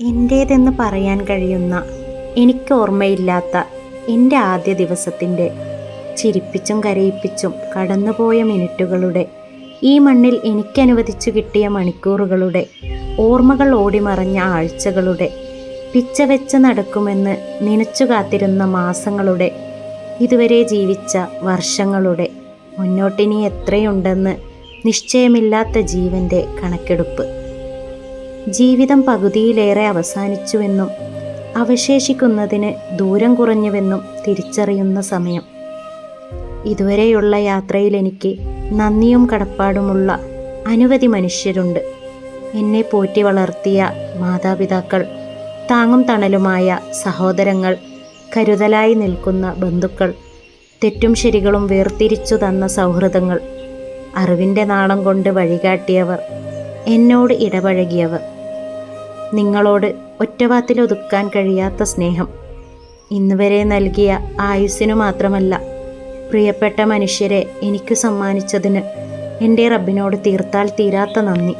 എന്റേതെന്ന് പറയാൻ കഴിയുന്ന എനിക്ക് ഓർമ്മയില്ലാത്ത എന്റെ ആദ്യ ദിവസത്തിന്റെ ചിരിപ്പിച്ചും കരയിപ്പിച്ചും കടന്നുപോയ മിനിറ്റുകളുടെ ഈ മണ്ണിൽ എനിക്കനുവദിച്ചു കിട്ടിയ മണിക്കൂറുകളുടെ ഓർമ്മകൾ ഓടിമറഞ്ഞ ആഴ്ചകളുടെ പിച്ചവെച്ച് നടക്കുമെന്ന് നനച്ചു കാത്തിരുന്ന മാസങ്ങളുടെ ഇതുവരെ ജീവിച്ച വർഷങ്ങളുടെ മുന്നോട്ടിനി എത്രയുണ്ടെന്ന് നിശ്ചയമില്ലാത്ത ജീവന്റെ കണക്കെടുപ്പ്. ജീവിതം പകുതിയിലേറെ അവസാനിച്ചുവെന്നും അവശേഷിക്കുന്നതിന് ദൂരം കുറഞ്ഞുവെന്നും തിരിച്ചറിയുന്ന സമയം. ഇതുവരെയുള്ള യാത്രയിൽ എനിക്ക് നന്ദിയും കടപ്പാടുമുള്ള അനവധി മനുഷ്യരുണ്ട്. എന്നെ പോറ്റി വളർത്തിയ മാതാപിതാക്കൾ താങ്ങും തണലുമായ സഹോദരങ്ങൾ കരുതലായി നിൽക്കുന്ന ബന്ധുക്കൾ തെറ്റും ശരികളും വേർതിരിച്ചു തന്ന സൗഹൃദങ്ങൾ അറിവിന്റെ നാളം കൊണ്ട് വഴികാട്ടിയവർ എന്നോട് ഇടപഴകിയവർ. നിങ്ങളോട് ഒറ്റവാത്തിലൊതുക്കാൻ കഴിയാത്ത സ്നേഹം. ഇന്നുവരെ നൽകിയ ആയുസ്സിനു മാത്രമല്ല പ്രിയപ്പെട്ട മനുഷ്യരെ എനിക്ക് സമ്മാനിച്ചതിന് എന്റെ റബ്ബിനോട് തീർത്താൽ തീരാത്ത നന്ദി.